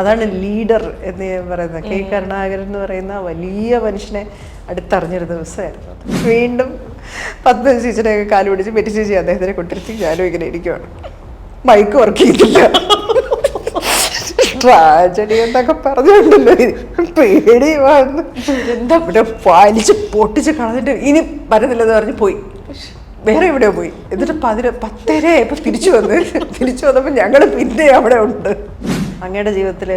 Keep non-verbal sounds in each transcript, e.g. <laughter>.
അതാണ് ലീഡർ എന്ന് ഞാൻ പറയുന്നത്. കെ. കരുണാകരൻ എന്ന് പറയുന്ന വലിയ മനുഷ്യനെ അടുത്തറിഞ്ഞൊരു ദിവസമായിരുന്നു വീണ്ടും പത്ത് ചേച്ചിയുടെയൊക്കെ കാൽ പിടിച്ച് പെറ്റി ചേച്ചി അദ്ദേഹത്തിനെ കൊണ്ടിരുത്തി ഞാനും ഇങ്ങനെ ഇരിക്കുവാണ്. മൈക്ക് വർക്ക് ചെയ്തില്ല ട്രാജഡി എന്നൊക്കെ പേടി വന്നു. എന്താ ഇവിടെ വലിച്ച് പൊട്ടിച്ച് കളഞ്ഞിട്ട് ഇനി വരുന്നില്ലെന്ന് പറഞ്ഞ് പോയി. വേറെ എവിടെയോ പോയി. എന്നിട്ട് പതിന പത്തര ഇപ്പൊ തിരിച്ചു വന്ന്. തിരിച്ചു വന്നപ്പോൾ ഞങ്ങൾ പിന്നെ അവിടെ ഉണ്ട്. അങ്ങയുടെ ജീവിതത്തിൽ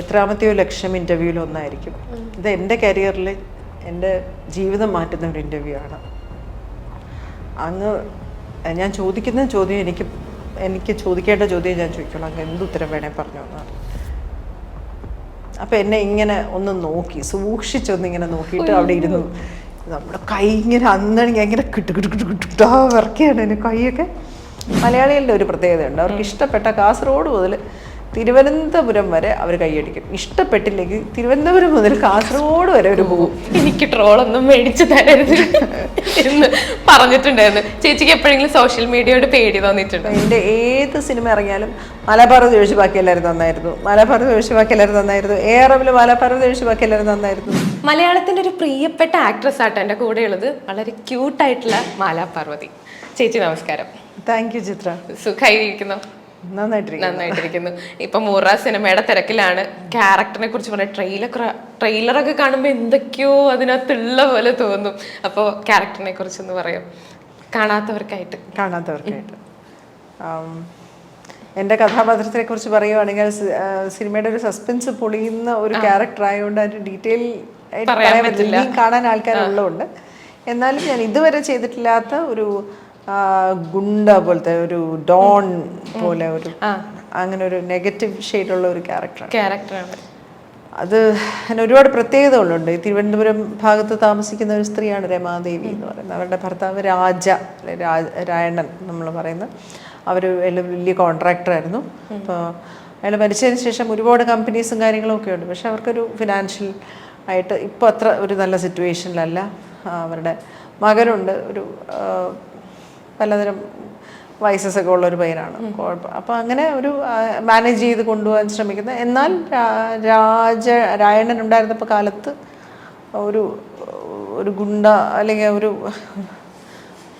എത്രാമത്തെയോ ലക്ഷം ഇന്റർവ്യൂവിൽ ഒന്നായിരിക്കും. ഇത് എന്റെ കരിയറിൽ എന്റെ ജീവിതം മാറ്റുന്ന ഒരു ഇന്റർവ്യൂ ആണ്. അങ്ങ് ഞാൻ ചോദിക്കുന്ന ചോദ്യം എനിക്ക് എനിക്ക് ചോദിക്കേണ്ട ചോദ്യം ഞാൻ ചോദിക്കുള്ളൂ. അങ്ങ് എന്ത് ഉത്തരം വേണേ പറഞ്ഞു എന്നാണ്. അപ്പം എന്നെ ഇങ്ങനെ ഒന്ന് നോക്കി സൂക്ഷിച്ചൊന്ന് ഇങ്ങനെ നോക്കിയിട്ട് അവിടെ ഇരുന്നു. നമ്മുടെ കൈ ഇങ്ങനെ അന്നണെങ്കിൽ ഇങ്ങനെ കിട്ടു കിട്ടു കിട്ടു കിട്ടാ വിറക്കുകയാണ് എന്റെ കൈയൊക്കെ. മലയാളികളുടെ ഒരു പ്രത്യേകതയുണ്ട്. അവർക്ക് ഇഷ്ടപ്പെട്ട കാസർഗോഡ് മുതൽ തിരുവനന്തപുരം വരെ അവർ കൈയടിക്കും. ഇഷ്ടപ്പെട്ടില്ലെങ്കിൽ തിരുവനന്തപുരം മുതൽ കാസർഗോഡ് വരെ അവർ പോകും. എനിക്ക് ട്രോളൊന്നും മേടിച്ചു തരരുത് എന്ന് പറഞ്ഞിട്ടുണ്ടായിരുന്നു. ചേച്ചിക്ക് എപ്പോഴെങ്കിലും സോഷ്യൽ മീഡിയയോട് പേടി തോന്നിയിട്ടുണ്ട്? എന്റെ ഏത് സിനിമ ഇറങ്ങിയാലും മലപ്പുറത്ത് ഒഴിച്ച് ബാക്കി എല്ലാവരും നന്നായിരുന്നു. മലപ്പുറത്ത് ഒഴിച്ച് ബാക്കി എല്ലാവരും നന്നായിരുന്നു. എ ആർ മലബാറത് ഒഴിച്ച് ബാക്കി എല്ലാവരും നന്നായിരുന്നു. മലയാളത്തിന്റെ ഒരു പ്രിയപ്പെട്ട ആക്ട്രസ് ആട്ടോ എന്റെ കൂടെയുള്ളത്. വളരെ ക്യൂട്ടായിട്ടുള്ള മാലാ പാർവതി. ചേച്ചി നമസ്കാരം. Thank you Chithra. സുഖമായിരിക്കുന്നു നന്നായിട്ടിരിക്കുന്നു. ഇപ്പൊ മൂറ സിനിമയുടെ തിരക്കിലാണ്. ക്യാരക്ടറിനെ കുറിച്ച് പറഞ്ഞ ട്രെയിലർ ട്രെയിലറൊക്കെ കാണുമ്പോൾ എന്തൊക്കെയോ അതിനകത്തുള്ള പോലെ തോന്നും. അപ്പോൾ ക്യാരക്ടറിനെ കുറിച്ചൊന്ന് പറയാം. കാണാത്തവർക്കായിട്ട്. കാണാത്തവർക്കായിട്ട്. എന്റെ എന്റെ കഥാപാത്രത്തെ കുറിച്ച് പറയുവാണെങ്കിൽ സിനിമയുടെ ഒരു സസ്പെൻസ് പൊളിയുന്ന ഒരു ക്യാരക്ടർ ആയതുകൊണ്ട് അതിന്റെ ഡീറ്റെയിൽ ആയിട്ട് പറയാൻ പറ്റില്ല. കാണാൻ ആൾക്കാരുള്ളതുകൊണ്ട് എന്നാലും ഞാൻ ഇതുവരെ ചെയ്തിട്ടില്ലാത്ത ഒരു ഗുണ്ട പോലത്തെ ഒരു ഡോൺ പോലെ ഒരു അങ്ങനെ ഒരു നെഗറ്റീവ് ഷെയ്ഡുള്ള ഒരു ക്യാരക്ടറാണ് ക്യാരക്ടറാണ് അത് അതിന് ഒരുപാട് പ്രത്യേകതകളുണ്ട്. ഈ തിരുവനന്തപുരം ഭാഗത്ത് താമസിക്കുന്ന ഒരു സ്ത്രീയാണ് രമാദേവി എന്ന് പറയുന്നത്. അവരുടെ ഭർത്താവ് രാജ രായണ്ണൻ നമ്മൾ പറയുന്നത്. അവർ വലിയ കോൺട്രാക്ടറായിരുന്നു അപ്പോൾ അയാൾ മരിച്ചതിന് ശേഷം ഒരുപാട് കമ്പനീസും കാര്യങ്ങളും ഒക്കെ ഉണ്ട്. പക്ഷെ അവർക്കൊരു ഫിനാൻഷ്യൽ ആയിട്ട് ഇപ്പോൾ അത്ര ഒരു നല്ല സിറ്റുവേഷനിലല്ല അവരുടെ മകനുണ്ട്. ഒരു പലതരം വയസ്സസ് ഒക്കെ ഉള്ള ഒരു പയ്യനാണ് കുഴപ്പം അപ്പം അങ്ങനെ ഒരു മാനേജ് ചെയ്ത് കൊണ്ടുപോകാൻ ശ്രമിക്കുന്നത് എന്നാൽ രാജ രായണ്ണൻ ഉണ്ടായിരുന്നപ്പോൾ കാലത്ത് ഒരു ഒരു ഗുണ്ട അല്ലെങ്കിൽ ഒരു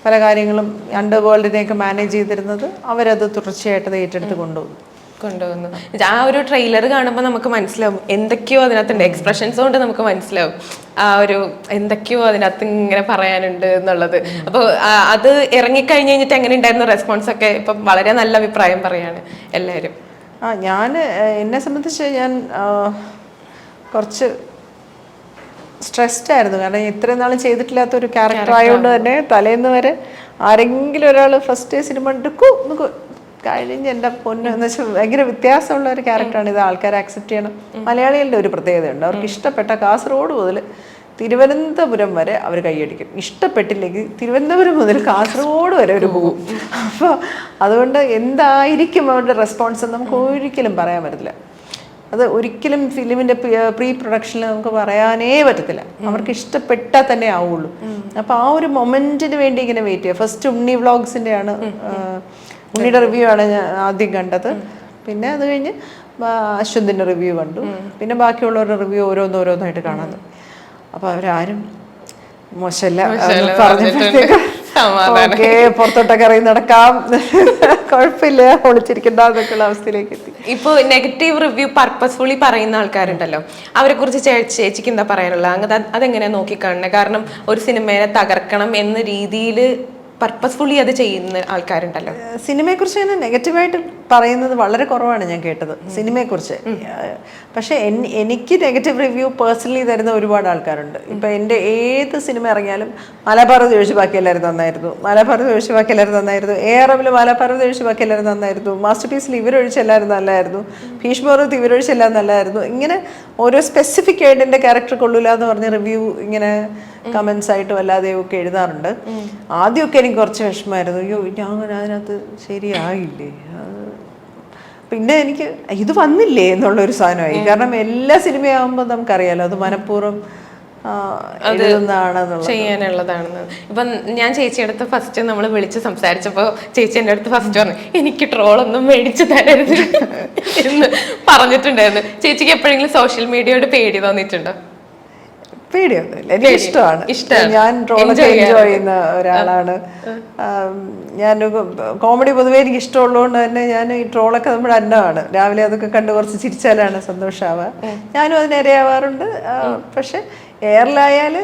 പല കാര്യങ്ങളും അണ്ടർ വേൾഡിനെയൊക്കെ മാനേജ് ചെയ്തിരുന്നത് അവരത് തുടർച്ചയായിട്ട് ഏറ്റെടുത്ത് കൊണ്ടുപോകും കൊണ്ടുവന്നു ആ ഒരു ട്രെയിലർ കാണുമ്പോൾ നമുക്ക് മനസ്സിലാവും. എന്തൊക്കെയോ അതിനകത്തുണ്ട്. എക്സ്പ്രഷൻസ് കൊണ്ട് നമുക്ക് മനസ്സിലാവും. ആ ഒരു എന്തൊക്കെയോ അതിനകത്ത് ഇങ്ങനെ പറയാനുണ്ട് എന്നുള്ളത്. അപ്പോൾ അത് ഇറങ്ങിക്കഴിഞ്ഞ് കഴിഞ്ഞിട്ട് എങ്ങനെ ഉണ്ടായിരുന്നു റെസ്പോൺസ് ഒക്കെ? ഇപ്പം വളരെ നല്ല അഭിപ്രായം പറയാണ് എല്ലാവരും ആ ഞാൻ എന്നെ സംബന്ധിച്ച് ഞാൻ കുറച്ച് സ്ട്രെസ്ഡ് ആയിരുന്നു. കാരണം ഇത്രയും നാളും ചെയ്തിട്ടില്ലാത്ത ഒരു ക്യാരക്ടർ ആയതുകൊണ്ട് തന്നെ തലേന്ന് വരെ ആരെങ്കിലും ഒരാൾ ഫസ്റ്റ് സിനിമ എടുക്കൂ കഴിഞ്ഞ് എന്റെ പൊന്നു എന്ന് വെച്ചാൽ ഭയങ്കര വ്യത്യാസമുള്ള ഒരു ക്യാരക്ടറാണ്. ഇത് ആൾക്കാരെ അക്സെപ്റ്റ് ചെയ്യണം. മലയാളികളുടെ ഒരു പ്രത്യേകതയുണ്ട്. അവർക്ക് ഇഷ്ടപ്പെട്ട കാസർഗോഡ് മുതൽ തിരുവനന്തപുരം വരെ അവർ കൈയടിക്കും. ഇഷ്ടപ്പെട്ടില്ലെങ്കിൽ തിരുവനന്തപുരം മുതൽ കാസർഗോഡ് വരെ അവർ പോകും. അപ്പോൾ അതുകൊണ്ട് എന്തായിരിക്കും അവരുടെ റെസ്പോൺസ് എന്ന് നമുക്ക് ഒരിക്കലും പറയാൻ പറ്റില്ല അത് ഒരിക്കലും ഫിലിമിന്റെ പ്രീ പ്രൊഡക്ഷനിൽ നമുക്ക് പറയാനേ പറ്റത്തില്ല. അവർക്ക് ഇഷ്ടപ്പെട്ടാൽ തന്നെ ആവുള്ളൂ. അപ്പോൾ ആ ഒരു മൊമെന്റിന് വേണ്ടി ഇങ്ങനെ വെയിറ്റ് ചെയ്യുക. ഫസ്റ്റ് ഉണ്ണി വ്ളോഗ്സിന്റെ ആണ് ആ, ഉണ്ണിയുടെ റിവ്യൂ ആണ് ഞാൻ ആദ്യം കണ്ടത്. പിന്നെ അത് കഴിഞ്ഞ് അശ്വന്തിന്റെ റിവ്യൂ കണ്ടു. പിന്നെ ബാക്കിയുള്ളവരുടെ റിവ്യൂ ഓരോന്നോരോന്നായിട്ട് കാണാൻ. അപ്പോൾ അവരാരും മോശമല്ല. പറഞ്ഞപ്പോഴത്തേക്ക്. ഓക്കെ പുറത്തോട്ടൊക്കെ ഇറങ്ങി നടക്കാം. കുഴപ്പമില്ല. ഒളിച്ചിരിക്കണ്ട എന്നൊക്കെയുള്ള അവസ്ഥയിലേക്ക് എത്തി. ഇപ്പോൾ നെഗറ്റീവ് റിവ്യൂ പർപ്പസ്ഫുള്ളി പറയുന്ന ആൾക്കാരുണ്ടല്ലോ. അവരെ കുറിച്ച് ചേച്ചിക്ക് എന്താ പറയാനുള്ളത്? അങ്ങനെ അതെങ്ങനെയാ നോക്കിക്കാണുന്നത് കാരണം ഒരു സിനിമയെ തകർക്കണം എന്ന രീതിയിൽ പർപ്പസ്ഫുള്ളി അത് ചെയ്യുന്ന ആൾക്കാരുണ്ടല്ലോ. സിനിമയെക്കുറിച്ച് തന്നെ നെഗറ്റീവായിട്ട് പറയുന്നത് വളരെ കുറവാണ് ഞാൻ കേട്ടത്. സിനിമയെക്കുറിച്ച്. കുറിച്ച് പക്ഷേ എൻ- എനിക്ക് നെഗറ്റീവ് റിവ്യൂ പേഴ്സണലി തരുന്ന ഒരുപാട് ആൾക്കാരുണ്ട്. ഇപ്പം എന്റെ ഏത് സിനിമ ഇറങ്ങിയാലും മലബാറത് ഒഴിച്ച് ബാക്കി എല്ലാവരും നന്നായിരുന്നു. മലബാറത് ഒഴിച്ച് ബാക്കി എല്ലാവരും നന്നായിരുന്നു. എ ആർ എമ്മിൽ മലബാറത് ഒഴിച്ച് ബാക്കി എല്ലാവരും നന്നായിരുന്നു. മാസ്റ്റർ പീസിൽ ഇവരൊഴിച്ച് എല്ലാവരും നല്ലായിരുന്നു ഭീഷ്മറുത്ത് ഇവരൊഴിച്ച് എല്ലാം നല്ലായിരുന്നു. ഇങ്ങനെ ഓരോ സ്പെസിഫിക് ആയിട്ട് എന്റെ ക്യാരക്ടർ കൊള്ളൂല എന്ന് പറഞ്ഞ് റിവ്യൂ ഇങ്ങനെ കമൻസ് ആയിട്ടും അല്ലാതെയും ഒക്കെ എഴുതാറുണ്ട്. ആദ്യമൊക്കെ എനിക്ക് കുറച്ച് വിഷമമായിരുന്നു. അയ്യോ ഞാൻ അതിനകത്ത് ശരിയായില്ലേ? അത് പിന്നെ എനിക്ക് ഇത് വന്നില്ലേ എന്നുള്ള ഒരു സാധനമായി കാരണം എല്ലാ സിനിമയാകുമ്പോൾ നമുക്കറിയാലോ അത് മനഃപൂർവം ചെയ്യാനുള്ളതാണെന്ന്. ഇപ്പം ഞാൻ ചേച്ചിയുടെ അടുത്ത് ഫസ്റ്റ് നമ്മൾ വിളിച്ച് സംസാരിച്ചപ്പോൾ ചേച്ചി എന്റെ അടുത്ത് ഫസ്റ്റ് പറഞ്ഞു എനിക്ക് ട്രോളൊന്നും മേടിച്ചു തരരുത് എന്ന് പറഞ്ഞിട്ടുണ്ടായിരുന്നു. ചേച്ചിക്ക് എപ്പോഴെങ്കിലും സോഷ്യൽ മീഡിയയോട് പേടി തോന്നിയിട്ടുണ്ടോ? പേടിയൊന്നുമില്ല. എനിക്ക് ഇഷ്ടമാണ്. ഞാൻ റോളൊക്കെ എൻജോയ് ചെയ്യുന്ന ഒരാളാണ്. ഞാൻ കോമഡി പൊതുവേ എനിക്ക് ഇഷ്ടമുള്ളതുകൊണ്ട് തന്നെ ഞാൻ ഈ ട്രോളൊക്കെ നമ്മുടെ അന്നമാണ്. രാവിലെ അതൊക്കെ കണ്ട് കുറച്ച് ചിരിച്ചാലാണ് സന്തോഷമാവുക ഞാനും അതിന് ഇരയാവാറുണ്ട് പക്ഷെ എയറിലായാൽ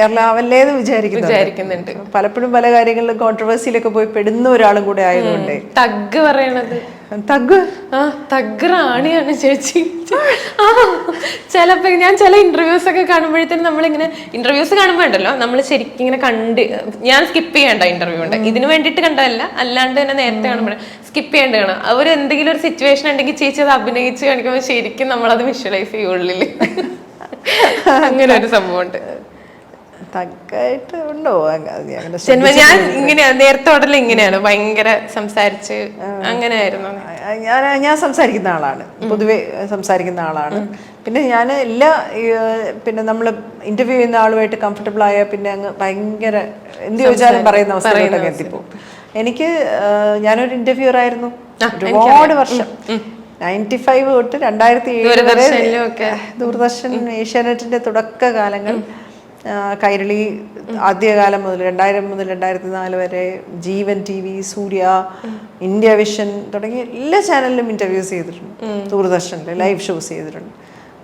എയർലാവല്ലേന്ന് വിചാരിക്കുന്നു വിചാരിക്കുന്നുണ്ട്. പലപ്പോഴും പല കാര്യങ്ങളിലും കോൺട്രവേഴ്സിയിലൊക്കെ പോയി പെടുന്ന ഒരാളും കൂടെ ആയതുകൊണ്ട്. തഗ് പറയണത്. തഗ്? ആ തഗ് റാണിയാണ് ചേച്ചി. ആ ചിലപ്പോ ഞാൻ ചില ഇന്റർവ്യൂസ് ഒക്കെ കാണുമ്പോഴത്തേനും നമ്മളിങ്ങനെ ഇന്റർവ്യൂസ് കാണുമ്പോ ഉണ്ടല്ലോ നമ്മൾ ശരിക്കും ഇങ്ങനെ കണ്ട് ഞാൻ സ്കിപ്പ് ചെയ്യേണ്ട ഇന്റർവ്യൂ ഉണ്ട്. ഇതിന് വേണ്ടിട്ട് കണ്ടതല്ല അല്ലാണ്ട് തന്നെ നേരത്തെ കാണുമ്പോൾ സ്കിപ്പ് ചെയ്യേണ്ട കാണാം. അവർ എന്തെങ്കിലും ഒരു സിറ്റുവേഷൻ ഉണ്ടെങ്കിൽ ചേച്ചി അത് അഭിനയിച്ച് കാണിക്കുമ്പോൾ ശരിക്കും നമ്മളത് വിഷ്വലൈസ് ചെയ്യുള്ളിൽ <laughs> അങ്ങനെ ഒരു സംഭവമുണ്ട് ഉണ്ടോ? ഞാൻ അങ്ങനെ ജന്മ ഞാൻ ഇങ്ങനെയാ നേരത്തെ ഉടനെ ഇങ്ങനെയാണ് ഭയങ്കര സംസാരിച്ച് അങ്ങനെയായിരുന്നു. ഞാൻ ഞാൻ സംസാരിക്കുന്ന ആളാണ്. പൊതുവെ സംസാരിക്കുന്ന ആളാണ്. പിന്നെ ഞാൻ എല്ലാ പിന്നെ നമ്മൾ ഇന്റർവ്യൂ ചെയ്യുന്ന ആളുമായിട്ട് കംഫർട്ടബിൾ ആയ പിന്നെ അങ്ങ് ഭയങ്കര എന്ത് ചോദിച്ചാലും പറയുന്ന അവസ്ഥയിലോട്ടൊക്കെ എത്തിപ്പോവും. എനിക്ക് ഞാനൊരു ഇന്റർവ്യൂർ ആയിരുന്നു. ഒരുപാട് വർഷം. നയന്റി ഫൈവ് തൊട്ട് രണ്ടായിരത്തി ഏഴ് വരെ ദൂരദർശൻ ഏഷ്യാനെറ്റിന്റെ തുടക്കകാലങ്ങൾ. ആ, കൈരളി ആദ്യകാലം മുതൽ രണ്ടായിരം മുതൽ രണ്ടായിരത്തി നാല് വരെ Jeevan T V Surya India vision തുടങ്ങിയ എല്ലാ ചാനലിലും ഇന്റർവ്യൂസ് ചെയ്തിട്ടുണ്ട്. ദൂരദർശനിൽ ലൈവ് ഷോസ് ചെയ്തിട്ടുണ്ട്.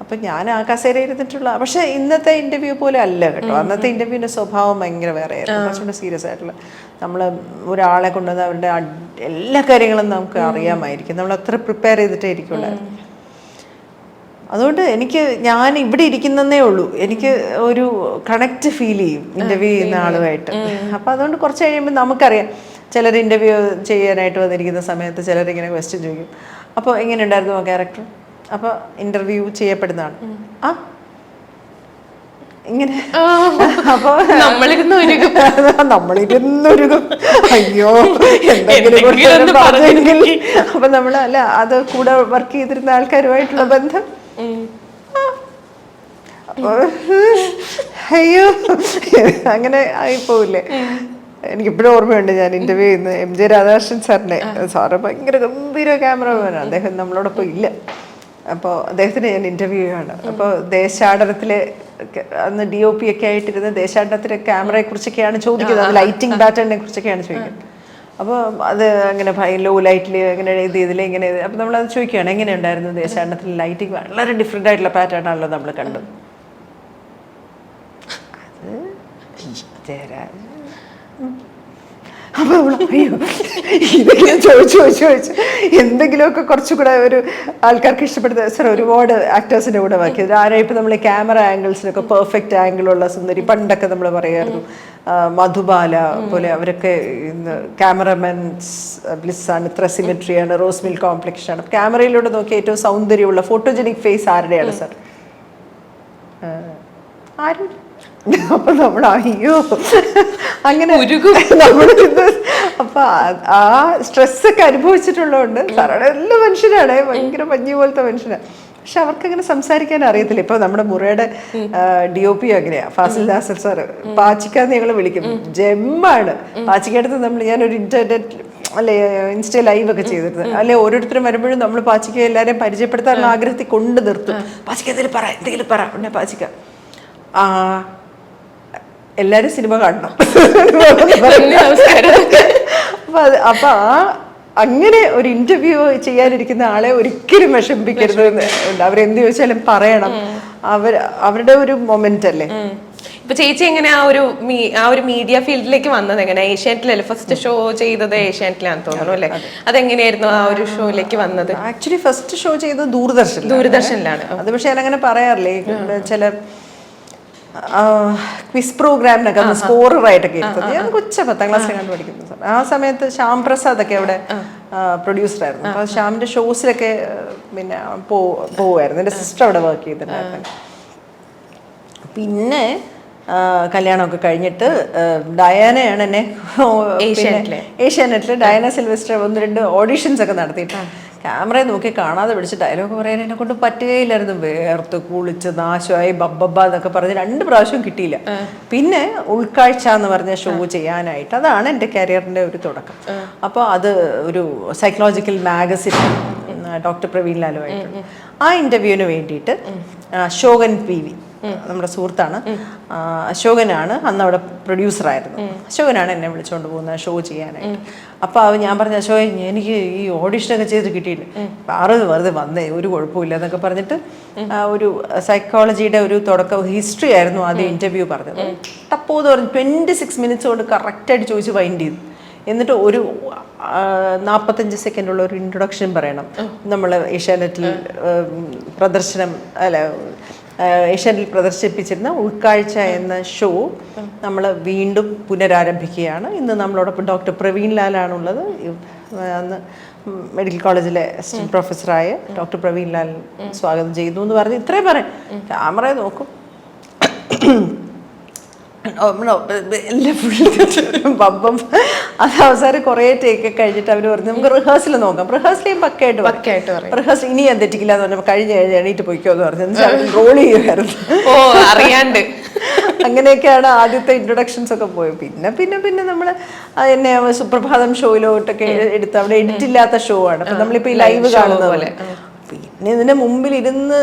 അപ്പം ഞാൻ ആ കസേര ഇരുന്നിട്ടുള്ള പക്ഷെ ഇന്നത്തെ ഇന്റർവ്യൂ പോലെ അല്ല കേട്ടോ. അന്നത്തെ ഇന്റർവ്യൂവിന്റെ സ്വഭാവം ഭയങ്കര വേറെ ആയിരുന്നു കുറച്ചുകൂടെ സീരിയസ് ആയിട്ടുള്ള നമ്മൾ ഒരാളെ കൊണ്ടുവന്ന് അവരുടെ എല്ലാ കാര്യങ്ങളും നമുക്ക് അറിയാമായിരിക്കും. നമ്മൾ അത്ര പ്രിപ്പയർ ചെയ്തിട്ടേ ഇരിക്കുള്ളായിരുന്നു. അതുകൊണ്ട് എനിക്ക് ഞാൻ ഇവിടെ ഇരിക്കുന്നതേ ഉള്ളൂ. എനിക്ക് ഒരു കണക്ട് ഫീൽ ചെയ്യും ഇന്റർവ്യൂ ചെയ്യുന്ന ആളുമായിട്ട്. അപ്പൊ അതുകൊണ്ട് കുറച്ച് കഴിയുമ്പോൾ നമുക്കറിയാം. ചിലർ ഇന്റർവ്യൂ ചെയ്യാനായിട്ട് വന്നിരിക്കുന്ന സമയത്ത് ചിലർ ഇങ്ങനെ ക്വസ്റ്റ്യൻ ചോദിക്കും. അപ്പോൾ എങ്ങനെ ഉണ്ടായിരുന്നു ആ ക്യാരക്ടർ അപ്പോൾ ഇന്റർവ്യൂ ചെയ്യപ്പെടുന്നതാണ് ആ? ഇങ്ങനെ. അപ്പൊ നമ്മളിരുന്ന്. <laughs> നമ്മളിരുന്നൊരു അയ്യോ എന്തെങ്കിലും അപ്പൊ നമ്മൾ അല്ല അത് കൂടെ വർക്ക് ചെയ്തിരുന്ന ആൾക്കാരുമായിട്ടുള്ള ബന്ധം. അയ്യോ അങ്ങനെ ആയി ആയിപ്പോവില്ലേ? എനിക്കിപ്പോഴും ഓർമ്മയുണ്ട് ഞാൻ ഇന്റർവ്യൂ ചെയ്യുന്ന എം ജെ രാധാകൃഷ്ണൻ സാറിനെ. സാറ് ഭയങ്കര ഗംഭീര ക്യാമറമാനാണ് അദ്ദേഹം നമ്മളോടൊപ്പം ഇല്ല. അപ്പോൾ അദ്ദേഹത്തിന് ഞാൻ ഇന്റർവ്യൂ ചെയ്യുകയാണ്. അപ്പോൾ ദേശാടനത്തിലെ അന്ന് ഡി ഒ പി ഒക്കെ ആയിട്ടിരുന്ന ദേശാടനത്തിലെ ക്യാമറയെ കുറിച്ചൊക്കെയാണ് ചോദിക്കുന്നത്. ലൈറ്റിംഗ് പാറ്റേണിനെ കുറിച്ചൊക്കെയാണ് ചോദിക്കുന്നത്. അപ്പോൾ അത് അങ്ങനെ ലോ ലൈറ്റിൽ അങ്ങനെ ഇത് ഇതിൽ ഇങ്ങനെ അപ്പോൾ നമ്മളത് ചോദിക്കുകയാണ് എങ്ങനെ ഉണ്ടായിരുന്നു ദേശാടനത്തിൽ ലൈറ്റിംഗ് വളരെ ഡിഫറെന്റ് ആയിട്ടുള്ള പാറ്റേൺ ആണല്ലോ നമ്മൾ കണ്ടത്. അത് ജയരാജ്. അപ്പൊ അവൾ അയ്യോ ഇതെങ്കിലും ചോദിച്ചു ചോദിച്ചു ചോദിച്ചു. എന്തെങ്കിലുമൊക്കെ കുറച്ചുകൂടെ ഒരു ആൾക്കാർക്ക് ഇഷ്ടപ്പെടുന്ന സാർ ഒരുപാട് ആക്ടേഴ്സിന്റെ കൂടെ വർക്ക് ആരാ ഇപ്പൊ നമ്മൾ ക്യാമറ ആംഗിൾസിനൊക്കെ പെർഫെക്റ്റ് ആംഗിൾ ഉള്ള സുന്ദരി പണ്ടൊക്കെ നമ്മൾ പറയായിരുന്നു. മധുബാല പോലെ അവരൊക്കെ ഇന്ന് ക്യാമറമാൻസ് ബ്ലിസ്സാണ്. ഇത്ര സിമെട്രിയാണ് റോസ് മിൽ കോംപ്ലക്ഷൻ ആണ് ക്യാമറയിലൂടെ നോക്കി ഏറ്റവും സൗന്ദര്യമുള്ള ഫോട്ടോജനിക് ഫേസ് ആരുടെയാണ് സാർ ആരും? അപ്പൊ നമ്മൾ അയ്യോ. അങ്ങനെ നമ്മൾ അപ്പൊ ആ- സ്ട്രെസ് ഒക്കെ അനുഭവിച്ചിട്ടുള്ളതുകൊണ്ട് സാറാണ് എല്ലാ മനുഷ്യനാണ് ഭയങ്കര പഞ്ഞി പോലത്തെ മനുഷ്യനാണ് പക്ഷെ അവർക്ക് അങ്ങനെ സംസാരിക്കാൻ അറിയത്തില്ല. ഇപ്പൊ നമ്മുടെ മുറയുടെ ഡി ഒ പി അങ്ങനെയാ. ഫാസിൽ ദാസർ സാറ് പാച്ചിക്കാന്ന് ഞങ്ങൾ വിളിക്കും. ജെമ്മാണ്. പാച്ചിക്കടുത്ത് നമ്മൾ ഞാൻ ഒരു ഇന്റർനെറ്റ് അല്ലെ ഇൻസ്റ്റ ലൈവ് ഒക്കെ ചെയ്തിരുന്നത് അല്ലെ ഓരോരുത്തരും വരുമ്പോഴും നമ്മൾ പാച്ചിക്ക എല്ലാവരെയും പരിചയപ്പെടുത്താനുള്ള ആഗ്രഹത്തിൽ കൊണ്ട് നിർത്തും. പാച്ചിക്ക എന്തെങ്കിലും പറ എന്തെങ്കിലും പറ. ഉടനെ പാച്ചിക്ക. ആ എല്ലാരും സിനിമ കാണണം. അപ്പൊ അപ്പൊ ആ അങ്ങനെ ഒരു ഇന്റർവ്യൂ ചെയ്യാനിരിക്കുന്ന ആളെ ഒരിക്കലും വിഷമിപ്പിക്കരുത് ഉണ്ട്. അവരെന്ത് ചോദിച്ചാലും പറയണം. അവർ അവരുടെ ഒരു മൊമെന്റ് അല്ലേ. ഇപ്പൊ ചേച്ചി എങ്ങനെ ആ ഒരു ആ ഒരു മീഡിയ ഫീൽഡിലേക്ക് വന്നത് എങ്ങനെ? ഏഷ്യാനെറ്റിലല്ലേ ഫസ്റ്റ് ഷോ ചെയ്തത് ഏഷ്യാനെറ്റിലാന്ന് തോന്നുന്നു അല്ലേ? അതെങ്ങനെയായിരുന്നു ആ ഒരു ഷോയിലേക്ക് വന്നത്? ആക്ച്വലി ഫസ്റ്റ് ഷോ ചെയ്തത് ദൂരദർശൻ ദൂരദർശനിലാണ്. അത് പക്ഷെ ഞാൻ അങ്ങനെ പറയാറില്ലേ ചില ക്വിസ് പ്രോഗ്രാമിനൊക്കെ സ്കോററായിട്ടൊക്കെ ഇരുന്നത്. ഞാൻ കൊച്ച പത്താം ക്ലാസ്സിൽ കണ്ടു പഠിക്കുന്നു സാർ ആ സമയത്ത് ശ്യാം പ്രസാദ് ഒക്കെ അവിടെ പ്രൊഡ്യൂസർ ആയിരുന്നു. അപ്പൊ ശ്യാമിന്റെ ഷോസിലൊക്കെ പിന്നെ പോവായിരുന്നു എന്റെ സിസ്റ്റർ അവിടെ വർക്ക് ചെയ്തിട്ടുണ്ടായിരുന്നു. പിന്നെ കല്യാണമൊക്കെ കഴിഞ്ഞിട്ട് ഡയാനയാണ് എന്നെ ഏഷ്യാനെറ്റിൽ. ഏഷ്യാനെറ്റിൽ ഡയാന സിൽവസ്റ്റർ ഒന്ന് രണ്ട് ഓഡീഷൻസ് ഒക്കെ നടത്തിയിട്ട്. ക്യാമറയെ നോക്കി കാണാതെ പിടിച്ച് ഡയലോഗ് പറയാൻ എന്നെ കൊണ്ട് പറ്റുകയില്ലായിരുന്നു. വേർത്ത് കുളിച്ച് നാശമായി ബബ്ബബ്ബ എന്നൊക്കെ പറഞ്ഞ് രണ്ട് പ്രാവശ്യം കിട്ടിയില്ല. പിന്നെ ഉൾക്കാഴ്ച എന്ന് പറഞ്ഞ ഷോ ചെയ്യാനായിട്ട് അതാണ് എന്റെ കരിയറിന്റെ ഒരു തുടക്കം. അപ്പോൾ അത് ഒരു സൈക്കോളജിക്കൽ മാഗസിൻ ഡോക്ടർ പ്രവീൺ ലാലുമായിട്ടുണ്ട് ആ ഇന്റർവ്യൂവിന് വേണ്ടിയിട്ട് ശോകൻ പി വി. നമ്മുടെ സുഹൃത്താണ്. അശോകനാണ് അന്ന് അവിടെ പ്രൊഡ്യൂസറായിരുന്നു അശോകനാണ് എന്നെ വിളിച്ചുകൊണ്ട് പോകുന്നത് ഷോ ചെയ്യാനായിട്ട്. അപ്പോൾ അവ ഞാൻ പറഞ്ഞ അശോകൻ എനിക്ക് ഈ ഓഡിഷൻ ഒക്കെ ചെയ്ത് കിട്ടിയില്ല ആറ് വെറുതെ വന്നേ ഒരു കുഴപ്പമില്ല എന്നൊക്കെ പറഞ്ഞിട്ട് ഒരു സൈക്കോളജിയുടെ ഒരു തുടക്കം ഹിസ്റ്ററി ആയിരുന്നു ആദ്യം ഇന്റർവ്യൂ പറഞ്ഞത്. ടപ്പോ എന്ന് പറഞ്ഞു ട്വന്റി സിക്സ് മിനിറ്റ്സ് കൊണ്ട് കറക്റ്റായിട്ട് ചോദിച്ച് വൈൻഡ് ചെയ്തു. എന്നിട്ട് ഒരു നാൽപ്പത്തഞ്ച് സെക്കൻഡുള്ള ഒരു ഇൻട്രൊഡക്ഷൻ പറയണം. നമ്മൾ ഏഷ്യാനെറ്റിൽ പ്രദർശനം അല്ല ആ, ഏഷ്യാനെറ്റിൽ പ്രദർശിപ്പിച്ചിരുന്ന ഉൾക്കാഴ്ച എന്ന ഷോ നമ്മൾ വീണ്ടും പുനരാരംഭിക്കുകയാണ്. ഇന്ന് നമ്മളോടൊപ്പം ഡോക്ടർ പ്രവീൺ ലാലാണുള്ളത്. അന്ന് മെഡിക്കൽ കോളേജിലെ അസിസ്റ്റന്റ് പ്രൊഫസറായ ഡോക്ടർ പ്രവീൺ ലാൽ സ്വാഗതം ചെയ്യുന്നു എന്ന് പറഞ്ഞ് ഇത്രയും പറയും ക്യാമറയെ നോക്കും. എല്ലാം ഫുള്ള് ബമ്പം അത് അവസാനം കുറേ ടേക്ക് കഴിഞ്ഞിട്ട് അവർ പറഞ്ഞു നമുക്ക് റിഹേഴ്സൽ നോക്കാം. റിഹേഴ്സൽ ചെയ്യുമ്പോൾ പക്കായിട്ട് പക്കായിട്ട്. റിഹേഴ്സൽ ഇനി ഞാൻ തെറ്റിക്കില്ല എന്ന് പറഞ്ഞപ്പോൾ കഴിഞ്ഞ് കഴിഞ്ഞ് എണീറ്റ് പോയിക്കോ എന്ന് പറഞ്ഞു റോൾ ചെയ്യുമായിരുന്നു ഓ അറിയാണ്ട്. അങ്ങനെയൊക്കെയാണ് ആദ്യത്തെ ഇൻട്രൊഡക്ഷൻസ് ഒക്കെ പോയത്. പിന്നെ പിന്നെ പിന്നെ നമ്മൾ എന്നെ സുപ്രഭാതം ഷോയിലോട്ടൊക്കെ എടുത്ത് അവിടെ എഡിറ്റ് ഇല്ലാത്ത ഷോ ആണ്. അപ്പൊ നമ്മളിപ്പോ ഈ ലൈവ് കാണുന്ന പോലെ. പിന്നെ ഇതിന്റെ മുമ്പിൽ ഇരുന്ന്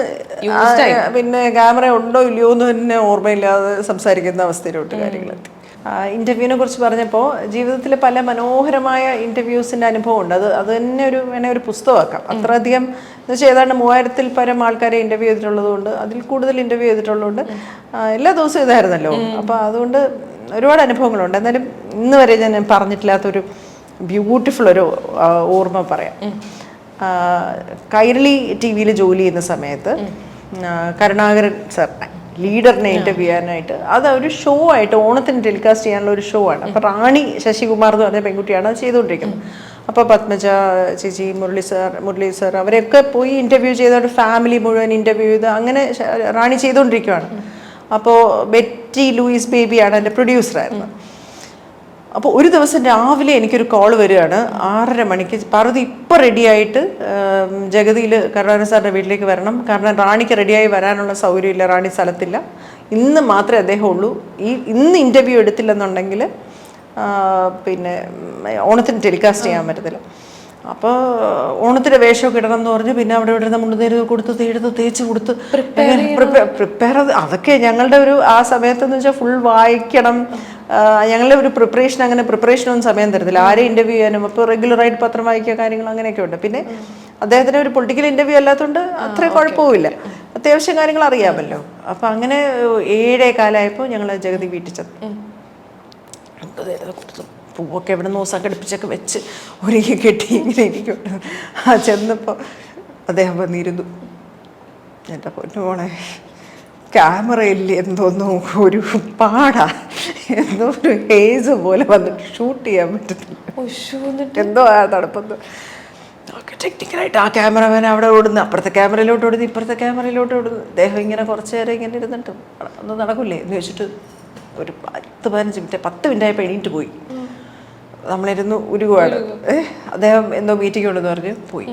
പിന്നെ ക്യാമറ ഉണ്ടോ ഇല്ലയോ എന്ന് തന്നെ ഓർമ്മയില്ലാതെ സംസാരിക്കുന്ന അവസ്ഥയിലോട്ട് കാര്യങ്ങളെത്തി. ഇന്റർവ്യൂവിനെ കുറിച്ച് പറഞ്ഞപ്പോൾ ജീവിതത്തിലെ പല മനോഹരമായ ഇന്റർവ്യൂസിന്റെ അനുഭവം ഉണ്ട് അത് അത് തന്നെ ഒരു വേണേ ഒരു പുസ്തകമാക്കാം. അത്രയധികം എന്ന് വെച്ചാൽ ഏതാണ്ട് മൂവായിരത്തിൽ പരം ആൾക്കാരെ ഇന്റർവ്യൂ ചെയ്തിട്ടുള്ളതുകൊണ്ട് അതിൽ കൂടുതൽ ഇന്റർവ്യൂ ചെയ്തിട്ടുള്ളതുകൊണ്ട് എല്ലാ ദിവസവും ഇതായിരുന്നല്ലോ. അപ്പോൾ അതുകൊണ്ട് ഒരുപാട് അനുഭവങ്ങളുണ്ട്. എന്നാലും ഇന്ന് വരെ ഞാൻ പറഞ്ഞിട്ടില്ലാത്തൊരു ബ്യൂട്ടിഫുൾ ഒരു ഓർമ്മ പറയാം. കൈരളി ടി വിയിൽ ജോലി ചെയ്യുന്ന സമയത്ത് കരുണാകരൻ സാറിനെ ലീഡറിനെ ഇന്റർവ്യൂ ചെയ്യാനായിട്ട് അത് ഒരു ഷോ ആയിട്ട് ഓണത്തിന് ടെലികാസ്റ്റ് ചെയ്യാനുള്ള ഒരു ഷോ ആണ്. അപ്പോൾ റാണി ശശികുമാർ എന്ന് പറഞ്ഞ പെൺകുട്ടിയാണ് അത് ചെയ്തുകൊണ്ടിരിക്കുന്നത്. അപ്പോൾ പത്മജ ചേച്ചി മുരളി സാർ മുരളി സാർ അവരെയൊക്കെ പോയി ഇന്റർവ്യൂ ചെയ്ത ഫാമിലി മുഴുവൻ ഇന്റർവ്യൂ ചെയ്ത് അങ്ങനെ റാണി ചെയ്തുകൊണ്ടിരിക്കുകയാണ് അപ്പോൾ ബെറ്റി ലൂയിസ് ബേബിയാണ് എന്റെ പ്രൊഡ്യൂസറായിരുന്നത് അപ്പോൾ ഒരു ദിവസം രാവിലെ എനിക്കൊരു കോൾ വരികയാണ്. ആറര മണിക്ക് പാർവതി ഇപ്പോൾ റെഡിയായിട്ട് ജഗതിയിൽ കരുണാകരൻ സാറിന്റെ വീട്ടിലേക്ക് വരണം. കാരണം റാണിക്ക് റെഡിയായി വരാനുള്ള സൗകര്യമില്ല റാണി സ്ഥലത്തില്ല. ഇന്ന് മാത്രമേ അദ്ദേഹം ഉള്ളൂ. ഈ ഇന്ന് ഇന്റർവ്യൂ എടുത്തില്ലെന്നുണ്ടെങ്കിൽ പിന്നെ ഓണത്തിന് ടെലികാസ്റ്റ് ചെയ്യാൻ പറ്റത്തില്ല. അപ്പോൾ ഓണത്തിന്റെ വേഷമൊക്കെ ഇടണം എന്ന് പറഞ്ഞ്. പിന്നെ അവിടെ ഇവിടെ നമ്മൾ മുണ്ടുനേര് കൊടുത്ത് തേടുത്ത് തേച്ച് കൊടുത്ത് പ്രിപ്പയർ അതൊക്കെ ഞങ്ങളുടെ ഒരു ആ സമയത്തെന്ന് വെച്ചാൽ ഫുൾ വായിക്കണം. ഞങ്ങളുടെ ഒരു പ്രിപ്പറേഷൻ അങ്ങനെ പ്രിപ്പറേഷനൊന്നും സമയം തരത്തില്ല. ആരെ ഇന്റർവ്യൂ ചെയ്യാനും അപ്പോൾ റെഗുലറായിട്ട് പത്രം വായിക്കുക കാര്യങ്ങൾ അങ്ങനെയൊക്കെ ഉണ്ട്. പിന്നെ അദ്ദേഹത്തിന് ഒരു പൊളിറ്റിക്കൽ ഇന്റർവ്യൂ അല്ലാത്തതുകൊണ്ട് അത്ര കുഴപ്പമില്ല അത്യാവശ്യം കാര്യങ്ങൾ അറിയാമല്ലോ. അപ്പം അങ്ങനെ ഏഴേ കാലമായപ്പോൾ ഞങ്ങൾ ജഗതി വീട്ടിൽ ചെന്നു കൊടുത്തു. പൂവൊക്കെ എവിടെ നിന്ന് സംഘടിപ്പിച്ചൊക്കെ വെച്ച് ഒരുങ്ങി കെട്ടി ഇങ്ങനെ ഇരിക്കും ആ ചെന്നപ്പോൾ അദ്ദേഹം വന്നിരുന്നു. എന്റെ പൊന്നു പോണെ ക്യാമറയിൽ എന്തോന്നോ ഒരു പാടാ. എന്തോ ഒരു ഹേസ് പോലെ വന്നിട്ട് ഷൂട്ട് ചെയ്യാൻ പറ്റത്തില്ല. ഉശ്ശൂ, എന്തോ ആ തണുപ്പത്ത് ഓക്കെ ടെക്നിക്കലായിട്ട് ആ ക്യാമറമാൻ അവിടെ ഓടുന്നു. അപ്പുറത്തെ ക്യാമറയിലോട്ട് ഓടുന്നു ഇപ്പുറത്തെ ക്യാമറയിലോട്ട് ഓടുന്നു. അദ്ദേഹം ഇങ്ങനെ കുറച്ച് നേരം ഇങ്ങനെ ഇരുന്നിട്ട് ഒന്നും നടക്കില്ലേ? എന്ന് വെച്ചിട്ട് ഒരു പത്ത് പതിനഞ്ച് മിനിറ്റ് പത്ത് മിനിറ്റ് ആയപ്പോൾ എണീറ്റ് പോയി. നമ്മളിരുന്നു ഉരുകുവാണ്. അദ്ദേഹം എന്തോ മീറ്റിംഗ് ഉണ്ടെന്ന് പറഞ്ഞ് പോയി.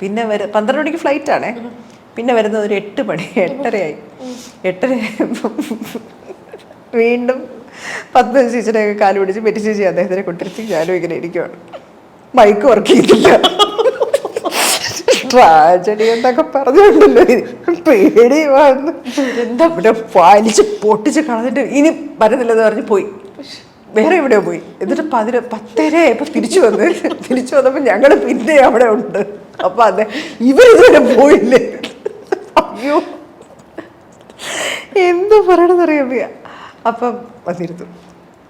പിന്നെ വര പന്ത്രണ്ട് മണിക്ക് ഫ്ലൈറ്റ് ആണേ. പിന്നെ വരുന്നത് ഒരു എട്ട് മണി എട്ടരയായി. എട്ടരയായപ്പം വീണ്ടും പത്ത് ചേച്ചിയുടെയൊക്കെ കാൽ പിടിച്ച് പെറ്റി ചേച്ചി അദ്ദേഹത്തിനെ കൊണ്ടിരുത്തി ഞാനും ഇങ്ങനെ ഇരിക്കുവാണ്. മൈക്ക് വർക്ക് ചെയ്തില്ല ട്രാജഡി എന്നൊക്കെ പറഞ്ഞുകൊണ്ടല്ലോ പേടി വന്ന് എന്താ ഇവിടെ വലിച്ച് പൊട്ടിച്ച് കളഞ്ഞിട്ട് ഇനി വരുന്നില്ലെന്ന് പറഞ്ഞ് പോയി. വേറെ എവിടെയോ പോയി. എന്നിട്ട് പതിന പത്തര ഇപ്പൊ തിരിച്ചു വന്ന്. തിരിച്ചു വന്നപ്പോ ഞങ്ങൾ പിന്നെ അവിടെ ഉണ്ട്. അപ്പൊ അതെ ഇവരിതുവരെ പോയില്ലേ? അയ്യോ. എന്ത് പറയണമെന്നറിയാം വയ്യ. അപ്പം വന്നിരുന്നു.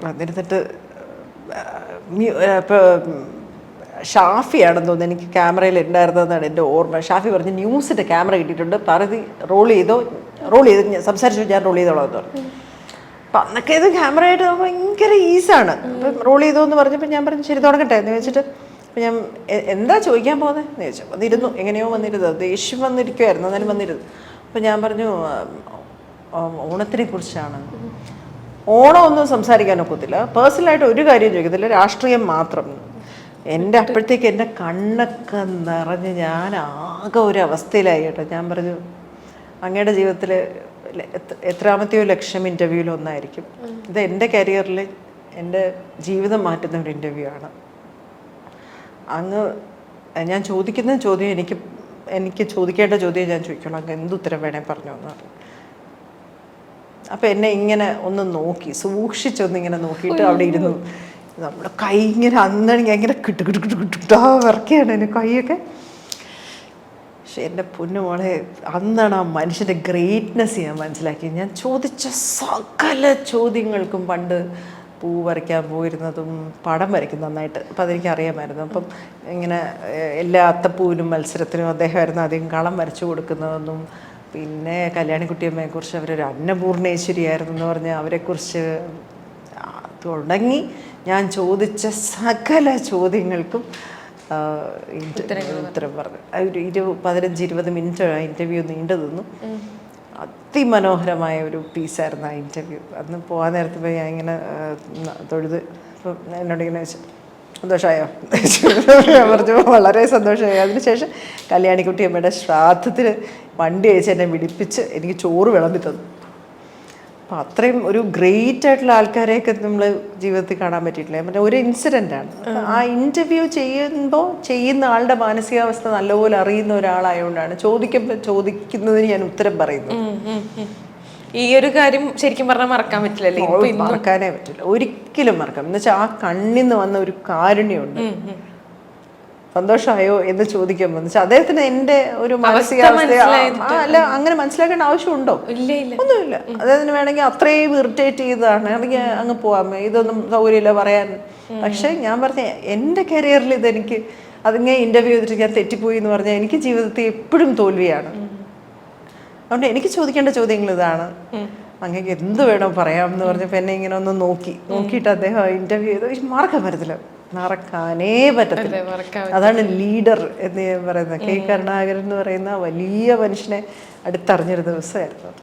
വന്നിരുന്നിട്ട് ഇപ്പോൾ ഷാഫിയാണെന്ന് തോന്നുന്നു എനിക്ക് ക്യാമറയിൽ ഉണ്ടായിരുന്നതെന്നാണ് എന്റെ ഓർമ്മ. ഷാഫി പറഞ്ഞ് ന്യൂസിന്റെ ക്യാമറ കിട്ടിയിട്ടുണ്ട്. പറതി റോൾ ചെയ്തോ? റോൾ ചെയ്ത് സംസാരിച്ചു ഞാൻ റോൾ ചെയ്തോളാം എന്ന് പറഞ്ഞു. അപ്പം അന്നൊക്കെ ഇത് ക്യാമറയായിട്ട് ഭയങ്കര ഈസാണ് അപ്പം റോൾ ചെയ്തു എന്ന് പറഞ്ഞപ്പോൾ ഞാൻ പറഞ്ഞു ശരി തുടങ്ങട്ടെ. എന്ന് വെച്ചിട്ട് അപ്പം ഞാൻ എന്താ ചോദിക്കാൻ പോകുന്നത് എന്ന് ചോദിച്ചു. വന്നിരുന്നു. എങ്ങനെയോ വന്നിരുന്നത് ദേഷ്യം വന്നിരിക്കുമായിരുന്നു എന്നാലും വന്നിരുന്നു. അപ്പം ഞാൻ പറഞ്ഞു "ആ, ഓണത്തിനെ കുറിച്ചാണ്. ഓണം ഒന്നും സംസാരിക്കാൻ ഒക്കത്തില്ല. പേഴ്സണലായിട്ട് ഒരു കാര്യം ചോദിക്കത്തില്ല. രാഷ്ട്രീയം മാത്രം. എന്റെ അപ്പോഴത്തേക്ക് എന്റെ കണ്ണൊക്കെ നിറഞ്ഞ് ഞാൻ ആകെ ഒരു അവസ്ഥയിലായി കേട്ടോ. ഞാൻ പറഞ്ഞു അങ്ങയുടെ ജീവിതത്തിൽ എത്രാമത്തെയോ ലക്ഷം ഇന്റർവ്യൂവിൽ ഒന്നായിരിക്കും. ഇത് എന്റെ കരിയറിൽ എന്റെ ജീവിതം മാറ്റുന്ന ഒരു ഇന്റർവ്യൂ ആണ്. അങ്ങ് ഞാൻ ചോദിക്കുന്ന ചോദ്യം എനിക്ക് എനിക്ക് ചോദിക്കേണ്ട ചോദ്യം ഞാൻ ചോദിക്കുള്ളൂ. അങ്ങ് എന്ത് ഉത്തരം വേണേ പറഞ്ഞു എന്ന് പറഞ്ഞു അപ്പം എന്നെ ഇങ്ങനെ ഒന്ന് നോക്കി സൂക്ഷിച്ചൊന്ന് ഇങ്ങനെ നോക്കിയിട്ട് അവിടെ ഇരുന്നു. നമ്മുടെ കൈ ഇങ്ങനെ അന്നാണെങ്കിൽ ഇങ്ങനെ കിട്ടു കിട്ടു കിട്ടു കിട്ടാ വിറക്കുകയാണ് എന്റെ കൈയൊക്കെ. പക്ഷെ എന്റെ പൊന്നുമോളെ അന്നാണ് ആ മനുഷ്യന്റെ ഗ്രേറ്റ്നെസ് ഞാൻ മനസ്സിലാക്കിയത്. ഞാൻ ചോദിച്ച സകല ചോദ്യങ്ങൾക്കും പണ്ട് പൂ വരയ്ക്കാൻ പോയിരുന്നതും പടം വരയ്ക്കും നന്നായിട്ട്. അപ്പം അതെനിക്ക് അറിയാമായിരുന്നു. അപ്പം ഇങ്ങനെ എല്ലാ അത്തപ്പൂവിനും മത്സരത്തിനും അദ്ദേഹമായിരുന്നു ആദ്യം കളം വരച്ചു കൊടുക്കുന്നതെന്നും പിന്നെ കല്യാണിക്കുട്ടിയമ്മയെക്കുറിച്ച് അവരൊരു അന്നപൂർണേശ്വരിയായിരുന്നു എന്ന് പറഞ്ഞ് അവരെക്കുറിച്ച് തുടങ്ങി ഞാൻ ചോദിച്ച സകല ചോദ്യങ്ങൾക്കും ഉത്തരം പറഞ്ഞു. ഒരു ഇരു പതിനഞ്ച് ഇരുപത് മിനിറ്റ് ആ ഇന്റർവ്യൂ നീണ്ടു നിന്നു. അതിമനോഹരമായ ഒരു പീസായിരുന്നു ആ ഇന്റർവ്യൂ അന്ന് പോകാൻ നേരത്തെ പോയി ഞാൻ ഇങ്ങനെ തൊഴുത് അപ്പം എന്നോട് ഇങ്ങനെ സന്തോഷമായോ പറഞ്ഞു വളരെ സന്തോഷമായി. അതിനുശേഷം കല്യാണിക്കുട്ടി അമ്മയുടെ ശ്രാദ്ധത്തിന് വണ്ടി അയച്ച് എന്നെ വിളിപ്പിച്ച് എനിക്ക് ചോറ് വിളമ്പി തന്നു. അപ്പം അത്രയും ഒരു ഗ്രേറ്റ് ആയിട്ടുള്ള ആൾക്കാരെയൊക്കെ നമ്മൾ ജീവിതത്തിൽ കാണാൻ പറ്റിയിട്ടില്ല? മറ്റേ ഒരു ഇൻസിഡന്റ് ആണ്. ആ. ഇന്റർവ്യൂ ചെയ്യുമ്പോൾ ചെയ്യുന്ന ആളുടെ മാനസികാവസ്ഥ നല്ലപോലെ അറിയുന്ന ഒരാളായതുകൊണ്ടാണ് ചോദിക്കുമ്പോൾ ചോദിക്കുന്നതിന് ഞാൻ ഉത്തരം പറയുന്നു. ഈ ഒരു കാര്യം ശരിക്കും പറഞ്ഞാൽ മറക്കാൻ പറ്റില്ലല്ലേ മറക്കാനേ പറ്റില്ല. ഒരിക്കലും മറക്കാം. എന്ന് വെച്ചാൽ ആ കണ്ണിന്ന് വന്ന ഒരു കാരുണ്യമുണ്ട്. സന്തോഷമായോ എന്ന് ചോദിക്കാൻ വെച്ചാൽ അദ്ദേഹത്തിന് എന്റെ ഒരു മാനസികാവസ്ഥ അല്ല അങ്ങനെ മനസ്സിലാക്കേണ്ട ആവശ്യമുണ്ടോ? ഒന്നുമില്ല. അദ്ദേഹത്തിന് വേണമെങ്കിൽ അത്രയും ഇറിറ്റേറ്റ് ചെയ്തതാണ്. അല്ലെങ്കിൽ അങ്ങ് പോവാം. ഇതൊന്നും സൗകര്യമില്ല പറയാൻ. പക്ഷെ ഞാൻ പറഞ്ഞ എന്റെ കരിയറിൽ ഇതെനിക്ക് അതിങ്ങനെ ഇന്റർവ്യൂ ചെയ്തിട്ട് ഞാൻ തെറ്റിപ്പോയി എന്ന് പറഞ്ഞാൽ എനിക്ക് ജീവിതത്തിൽ എപ്പോഴും തോൽവിയാണ്. അതുകൊണ്ട് എനിക്ക് ചോദിക്കേണ്ട ചോദ്യങ്ങൾ ഇതാണ്. അങ്ങേക്ക് എന്ത് വേണോ പറയാം എന്ന് പറഞ്ഞപ്പോൾ എന്നെ ഇങ്ങനെ ഒന്ന് നോക്കി. നോക്കിയിട്ട് അദ്ദേഹം ഇന്റർവ്യൂ ചെയ്ത്. മാർക്കം പറ്റത്തില്ല മറക്കാനേ പറ്റത്തില്ല. അതാണ് ലീഡർ എന്ന് ഞാൻ പറയുന്നത്. കെ കരുണാകരൻ എന്ന് പറയുന്ന വലിയ മനുഷ്യനെ അടുത്തറിഞ്ഞൊരു ദിവസമായിരുന്നു.